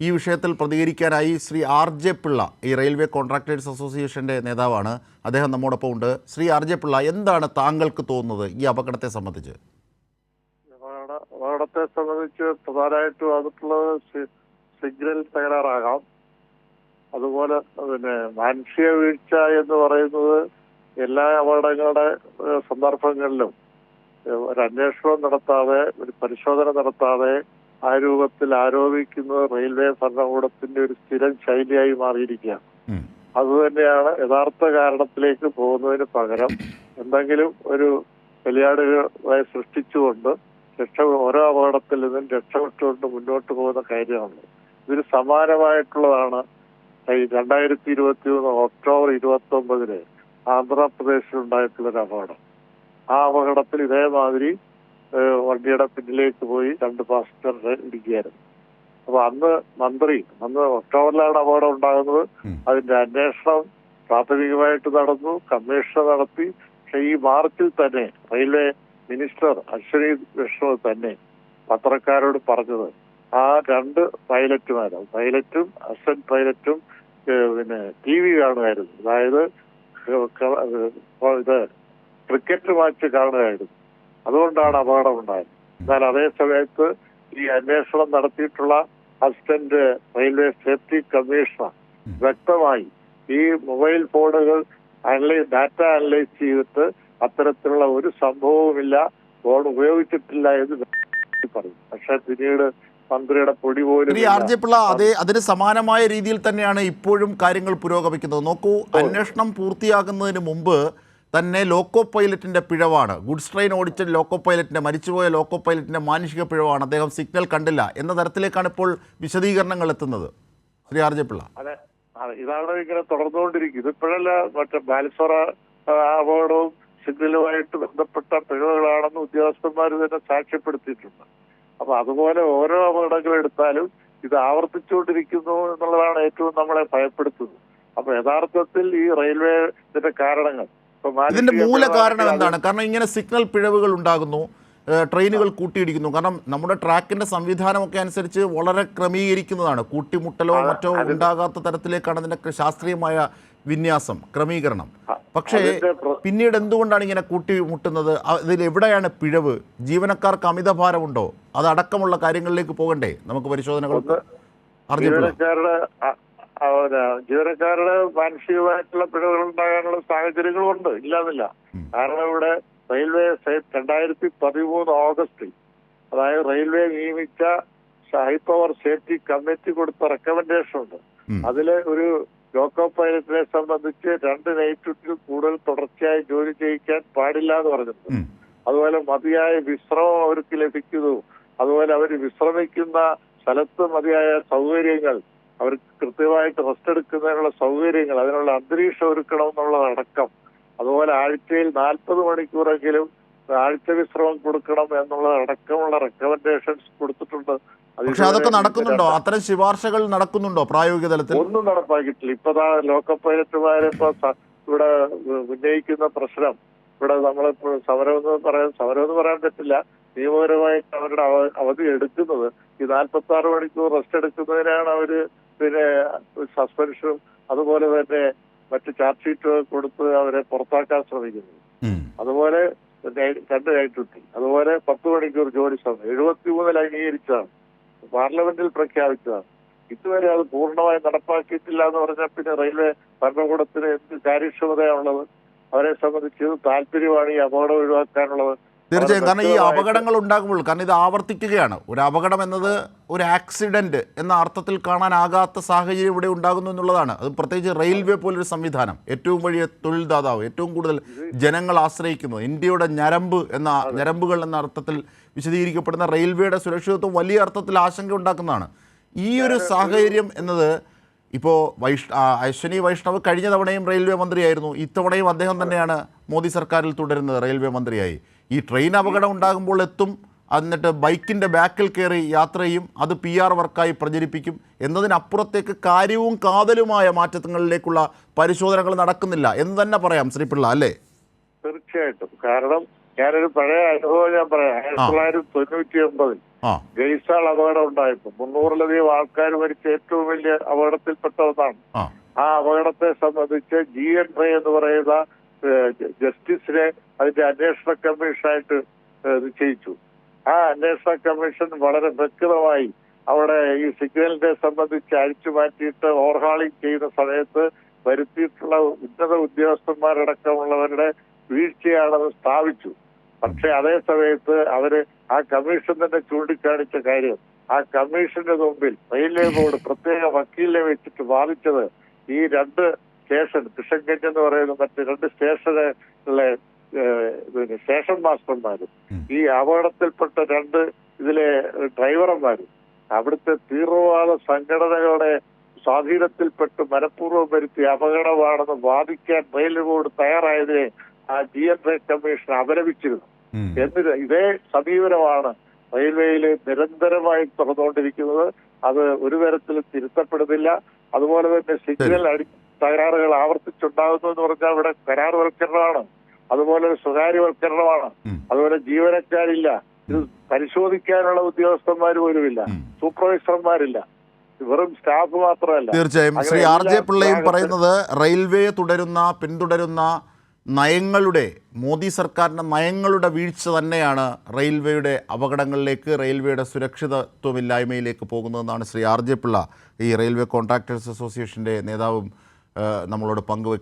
ഈ വിഷയത്തിൽ പ്രതികരിക്കാനായി ശ്രീ ആർ ജെ പിള്ള ഈ റെയിൽവേ കോൺട്രാക്ടേഴ്സ് അസോസിയേഷന്റെ നേതാവാണ്. അദ്ദേഹം നമ്മോടൊപ്പം ഉണ്ട്. ശ്രീ ആർ ജെ പിള്ള എന്താണ് താങ്കൾക്ക് തോന്നുന്നത് ഈ അപകടത്തെ സംബന്ധിച്ച്? അപകട- അപകടത്തെ സംബന്ധിച്ച് പ്രധാനമായിട്ടും അതിട്ടുള്ളത് സിഗ്നൽ തകരാറാകാം. അതുപോലെ പിന്നെ മാനുഷിക വീഴ്ച എന്ന് പറയുന്നത് എല്ലാ അപകടങ്ങളുടെ സന്ദർഭങ്ങളിലും ഒരു അന്വേഷണം നടത്താതെ ഒരു പരിശോധന നടത്താതെ ആ രൂപത്തിൽ ആരോപിക്കുന്നത് റെയിൽവേ ഭരണകൂടത്തിന്റെ ഒരു സ്ഥിരം ശൈലിയായി മാറിയിരിക്കുകയാണ്. അതുതന്നെയാണ് യഥാർത്ഥ കാരണത്തിലേക്ക് പോകുന്നതിന് പകരം എന്തെങ്കിലും ഒരു ബലിയാടുകളെ സൃഷ്ടിച്ചുകൊണ്ട് രക്ഷ ഓരോ അപകടത്തിൽ നിന്നും രക്ഷപ്പെട്ടുകൊണ്ട് മുന്നോട്ട് പോകുന്ന കാര്യമാണ്. ഇതിന് സമാനമായിട്ടുള്ളതാണ് ഈ രണ്ടായിരത്തി ഇരുപത്തി മൂന്ന് ഒക്ടോബർ ഇരുപത്തി ഒമ്പതിന് ആന്ധ്രാപ്രദേശിലുണ്ടായിട്ടുള്ള ഒരു അപകടം ആ അപകടത്തിൽ ഇതേമാതിരി വണ്ടിയുടെ പിന്നിലേക്ക് പോയി രണ്ട് പാസഞ്ചറിനെ ഇടിക്കുകയായിരുന്നു. അപ്പൊ അന്ന് മന്ത്രി അന്ന് ഒക്ടോബറിലാണ് അപകടം ഉണ്ടാകുന്നത്. അതിന്റെ അന്വേഷണം പ്രാഥമികമായിട്ട് നടന്നു കമ്മീഷൻ നടത്തി. പക്ഷെ ഈ മാർച്ചിൽ തന്നെ റെയിൽവേ മിനിസ്റ്റർ അശ്വനി വിഷ്ണു തന്നെ പത്രക്കാരോട് പറഞ്ഞത് ആ രണ്ട് പൈലറ്റുമാരും പൈലറ്റും അസിസ്റ്റന്റ് പൈലറ്റും പിന്നെ ടി വി കാണുമായിരുന്നു. അതായത് ഇത് ക്രിക്കറ്റ് മാച്ച് കാണുകയായിരുന്നു അതുകൊണ്ടാണ് അപകടം ഉണ്ടായത്. എന്നാൽ അതേ സമയത്ത് ഈ അന്വേഷണം നടത്തിയിട്ടുള്ള അസിസ്റ്റന്റ് റെയിൽവേ സേഫ്റ്റി കമ്മീഷണർ വ്യക്തമായി ഈ മൊബൈൽ ഫോണുകൾ അനലൈസ് ഡാറ്റ അനലൈസ് ചെയ്തിട്ട് അത്തരത്തിലുള്ള ഒരു സംഭവവുമില്ല ഫോൺ ഉപയോഗിച്ചിട്ടില്ല എന്ന് പറയും. പക്ഷെ പിന്നീട് മന്ത്രിയുടെ പൊടി പോലും ശ്രീ ആർ ജെ പിള്ള അതേ അതിന് സമാനമായ രീതിയിൽ തന്നെയാണ് ഇപ്പോഴും കാര്യങ്ങൾ പുരോഗമിക്കുന്നത്. നോക്കൂ അന്വേഷണം പൂർത്തിയാകുന്നതിന് മുമ്പ് തന്നെ ലോക്കോ പൈലറ്റിന്റെ പിഴവാണ്. ഗുഡ്സ് ട്രെയിൻ ഓടിച്ച ലോക്കോ പൈലറ്റിന്റെ മരിച്ചുപോയ ലോക്കോ പൈലറ്റിന്റെ മാനുഷിക പിഴവാണ്. അദ്ദേഹം സിഗ്നൽ കണ്ടില്ല. എന്ന തരത്തിലേക്കാണ് ഇപ്പോൾ വിശദീകരണങ്ങൾ എത്തുന്നത്. Shri R J Pillai. ഇതാണ് ഇങ്ങനെ തുടർന്നുകൊണ്ടിരിക്കും ഇതിപ്പോഴല്ല മറ്റേ ബാലിസോറ അപകടവും സിഗ്നലുമായിട്ട് ബന്ധപ്പെട്ട പിഴവുകളാണെന്ന് ഉദ്യോഗസ്ഥന്മാർ തന്നെ സാക്ഷ്യപ്പെടുത്തിയിട്ടുണ്ട്. അപ്പൊ അതുപോലെ ഓരോ അപകടങ്ങൾ എടുത്താലും ഇത് ആവർത്തിച്ചുകൊണ്ടിരിക്കുന്നു എന്നുള്ളതാണ് ഏറ്റവും നമ്മളെ ഭയപ്പെടുത്തുന്നത്. അപ്പൊ യഥാർത്ഥത്തിൽ ഈ റെയിൽവേ ഇതിന്റെ കാരണങ്ങൾ ഇതിന്റെ മൂല കാരണം എന്താണ്? കാരണം ഇങ്ങനെ സിഗ്നൽ പിഴവുകൾ ഉണ്ടാകുന്നു ട്രെയിനുകൾ കൂട്ടിയിടിക്കുന്നു. കാരണം നമ്മുടെ ട്രാക്കിന്റെ സംവിധാനമൊക്കെ അനുസരിച്ച് വളരെ ക്രമീകരിക്കുന്നതാണ്. കൂട്ടിമുട്ടലോ മറ്റോ ഉണ്ടാകാത്ത തരത്തിലേക്കാണ് അതിന്റെ ശാസ്ത്രീയമായ വിന്യാസം ക്രമീകരണം. പക്ഷേ പിന്നീട് എന്തുകൊണ്ടാണ് ഇങ്ങനെ കൂട്ടിമുട്ടുന്നത്? ഇതിൽ എവിടെയാണ് പിഴവ്? ജീവനക്കാർക്ക് അമിതഭാരമുണ്ടോ? അതടക്കമുള്ള കാര്യങ്ങളിലേക്ക് പോകണ്ടേ? നമുക്ക് പരിശോധനകൾ ഒന്ന് അറിഞ്ഞിട്ടുള്ള ജീവനക്കാരുടെ മാനസികമായിട്ടുള്ള പിഴവുകൾ ഉണ്ടാകാനുള്ള സാഹചര്യങ്ങളും ഉണ്ട് ഇല്ലാന്നില്ല കാരണം ഇവിടെ റെയിൽവേ രണ്ടായിരത്തി പതിമൂന്ന് ഓഗസ്റ്റിൽ അതായത് റെയിൽവേ നിയമിച്ച ഹൈ പവർ സേഫ്റ്റി കമ്മിറ്റി കൊടുത്ത റെക്കമെൻഡേഷൻ ഉണ്ട്. അതിൽ ഒരു ലോക്കോ പൈലറ്റിനെ സംബന്ധിച്ച് രണ്ട് നൈറ്റ് കൂടുതൽ തുടർച്ചയായി ജോലി ചെയ്യിക്കാൻ പാടില്ല എന്ന് പറഞ്ഞിട്ടുണ്ട് അതുപോലെ മതിയായ വിശ്രമം അവർക്ക് ലഭിക്കുന്നു. അതുപോലെ അവർ വിശ്രമിക്കുന്ന സ്ഥലത്ത് മതിയായ സൗകര്യങ്ങൾ അവർക്ക് കൃത്യമായിട്ട് റെസ്റ്റ് എടുക്കുന്നതിനുള്ള സൗകര്യങ്ങൾ അതിനുള്ള അന്തരീക്ഷം ഒരുക്കണം എന്നുള്ളതടക്കം. അതുപോലെ ആഴ്ചയിൽ നാൽപ്പത് മണിക്കൂറെങ്കിലും ആഴ്ച വിശ്രമം കൊടുക്കണം എന്നുള്ളതടക്കമുള്ള റെക്കമെൻഡേഷൻസ് കൊടുത്തിട്ടുണ്ട്. പക്ഷെ അതൊക്കെ നടക്കുന്നുണ്ടോ? അത്തരം ശുപാർശകൾ നടക്കുന്നുണ്ടോ പ്രായോഗിക തലത്തിൽ? ഒന്നും നടപ്പാക്കിയിട്ടില്ല. ഇപ്പൊ ലോക്കൽ പൈലറ്റുമാരെ ഇപ്പൊ ഇവിടെ ഉന്നയിക്കുന്ന പ്രശ്നം. ഇവിടെ നമ്മളിപ്പോ സമരം എന്ന് പറയാൻ സമരം എന്ന് പറയാൻ പറ്റില്ല. നിയമപരമായിട്ട് അവരുടെ അവ- അവധി എടുക്കുന്നത്. ഈ നാൽപ്പത്തി ആറ് മണിക്കൂർ റെസ്റ്റ് എടുക്കുന്നതിനാണ് അവർ പിന്നെ സസ്പെൻഷനും അതുപോലെ തന്നെ മറ്റ് ചാർജ് ഷീറ്റ് കൊടുത്ത് അവരെ പുറത്താക്കാൻ ശ്രമിക്കുന്നത്. അതുപോലെ രണ്ട് നൈറ്റ് അതുപോലെ പത്ത് മണിക്കൂർ ജോലി സമയം എഴുപത്തി മൂന്നിൽ അംഗീകരിച്ചതാണ് പാർലമെന്റിൽ പ്രഖ്യാപിച്ചതാണ്. ഇതുവരെ അത് പൂർണമായി നടപ്പാക്കിയിട്ടില്ല എന്ന് പറഞ്ഞാൽ പിന്നെ റെയിൽവേ ഭരണകൂടത്തിന് എന്ത് കാര്യക്ഷമതയാണുള്ളത്? അവരെ സംബന്ധിച്ച് താല്പര്യമാണ് ഈ അപകടം ഒഴിവാക്കാനുള്ളത്. തീർച്ചയായും. കാരണം ഈ അപകടങ്ങൾ ഉണ്ടാകുമ്പോൾ കാരണം ഇത് ആവർത്തിക്കുകയാണ്. ഒരു അപകടം എന്നത് ഒരു ആക്സിഡന്റ് എന്ന അർത്ഥത്തിൽ കാണാനാകാത്ത സാഹചര്യം ഇവിടെ ഉണ്ടാകുന്നു എന്നുള്ളതാണ്. അത് പ്രത്യേകിച്ച് റെയിൽവേ പോലൊരു സംവിധാനം. ഏറ്റവും വലിയ തൊഴിൽദാതാവ് ഏറ്റവും കൂടുതൽ ജനങ്ങൾ ആശ്രയിക്കുന്നത് ഇന്ത്യയുടെ ഞരമ്പ് എന്ന ഞരമ്പുകൾ എന്ന അർത്ഥത്തിൽ വിശദീകരിക്കപ്പെടുന്ന റെയിൽവേയുടെ സുരക്ഷിതത്വം വലിയ അർത്ഥത്തിൽ ആശങ്ക ഉണ്ടാക്കുന്നതാണ്. ഈ ഒരു സാഹചര്യം എന്നത് ഇപ്പോൾ വൈഷ് അശ്വനി വൈഷ്ണവ് കഴിഞ്ഞ തവണയും റെയിൽവേ മന്ത്രിയായിരുന്നു. ഇത്തവണയും അദ്ദേഹം തന്നെയാണ് മോദി സർക്കാരിൽ തുടരുന്നത് റെയിൽവേ മന്ത്രിയായി. ഈ ട്രെയിൻ അപകടം ഉണ്ടാകുമ്പോൾ എത്തും എന്നിട്ട് ബൈക്കിന്റെ ബാക്കിൽ കയറി യാത്ര ചെയ്യും അത് പി ആർ വർക്കായി പ്രചരിപ്പിക്കും. എന്നതിനപ്പുറത്തേക്ക് കാര്യവും കാതലുമായ മാറ്റങ്ങളിലേക്കുള്ള പരിശോധനകൾ നടക്കുന്നില്ല എന്ന് തന്നെ പറയാം ശ്രീ പിള്ള അല്ലേ? തീർച്ചയായിട്ടും. കാരണം ഞാനൊരു പഴയ അനുഭവം ഞാൻ പറയാം. ആയിരത്തി തൊള്ളായിരത്തി തൊണ്ണൂറ്റി ഒമ്പതിൽ ഗൈസാൾ അപകടം ഉണ്ടായപ്പോൾ മുന്നൂറിലധികം ആൾക്കാർ മരിച്ച ഏറ്റവും വലിയ അപകടത്തിൽപ്പെട്ട ഒന്നാണ്. ആ. അപകടത്തെ സംബന്ധിച്ച് ജി എൻ ട്രൈ എന്ന് പറയുന്ന ജസ്റ്റിസിനെ അതിന്റെ അന്വേഷണ കമ്മീഷനായിട്ട് നിശ്ചയിച്ചു. ആ അന്വേഷണ കമ്മീഷൻ വളരെ വ്യക്തമായി അവിടെ ഈ സിഗ്നലിനെ സംബന്ധിച്ച് അഴിച്ചു മാറ്റിയിട്ട് ഓവർഹാളിംഗ് ചെയ്യുന്ന സമയത്ത് വരുത്തിയിട്ടുള്ള ഉന്നത ഉദ്യോഗസ്ഥന്മാരടക്കമുള്ളവരുടെ വീഴ്ചയാണെന്ന് സ്ഥാപിച്ചു. പക്ഷെ അതേ സമയത്ത് അവർ ആ കമ്മീഷൻ തന്നെ ചൂണ്ടിക്കാണിച്ച കാര്യം. ആ കമ്മീഷന്റെ മുമ്പിൽ റെയിൽവേ ബോർഡ് പ്രത്യേക വക്കീലിനെ വെച്ചിട്ട് വാദിച്ചത് ഈ രണ്ട് സ്റ്റേഷൻ കിഷൻഗഞ്ച് എന്ന് പറയുന്ന മറ്റ് രണ്ട് സ്റ്റേഷനിലെ സ്റ്റേഷൻ മാസ്റ്റർമാരും. ഈ അപകടത്തിൽപ്പെട്ട രണ്ട് ഇതിലെ ഡ്രൈവർമാരും അവിടുത്തെ തീവ്രവാദ സംഘടനകളുടെ സ്വാധീനത്തിൽപ്പെട്ട് മനഃപൂർവം വരുത്തിയ അപകടമാണെന്ന് വാദിക്കാൻ റെയിൽവേ റോഡ് തയ്യാറായതിനെ ആ ജി എൻ എ കമ്മീഷൻ അപലപിച്ചിരുന്നു. എന്നിട്ട് ഇതേ സമീപനമാണ് റെയിൽവേയിൽ നിരന്തരമായി തുറന്നുകൊണ്ടിരിക്കുന്നത്. അത് ഒരു തരത്തിലും തിരുത്തപ്പെടുന്നില്ല. അതുപോലെ തന്നെ സിഗ്നൽ അടി തകരാറുകൾ ആവർത്തിച്ചുണ്ടാകുന്നു എന്ന് പറഞ്ഞാൽ ഇവിടെ കരാറുവൽക്കരണമാണ്. അതുപോലെ ഒരു സ്വകാര്യവൽക്കരണമാണ്. അതുപോലെ ജീവനക്കാരില്ല. ഇത് പരിശോധിക്കാനുള്ള ഉദ്യോഗസ്ഥന്മാർ പോലുമില്ല. സൂപ്പർവൈസർമാരില്ല. വെറും സ്റ്റാഫ് മാത്രമല്ല. തീർച്ചയായും ശ്രീ ആർ ജെ പിള്ളയും പറയുന്നത് റെയിൽവേ തുടരുന്ന പിന്തുടരുന്ന നയങ്ങളുടെ മോദി സർക്കാരിന്റെ നയങ്ങളുടെ വീഴ്ച തന്നെയാണ് റെയിൽവേയുടെ അപകടങ്ങളിലേക്ക് റെയിൽവേയുടെ സുരക്ഷിതത്വമില്ലായ്മയിലേക്ക് പോകുന്നതെന്നാണ് ശ്രീ ആർ ജെ പിള്ള ഈ റെയിൽവേ കോൺട്രാക്ടേഴ്സ് അസോസിയേഷന്റെ നേതാവും நம்மளோட பங்கு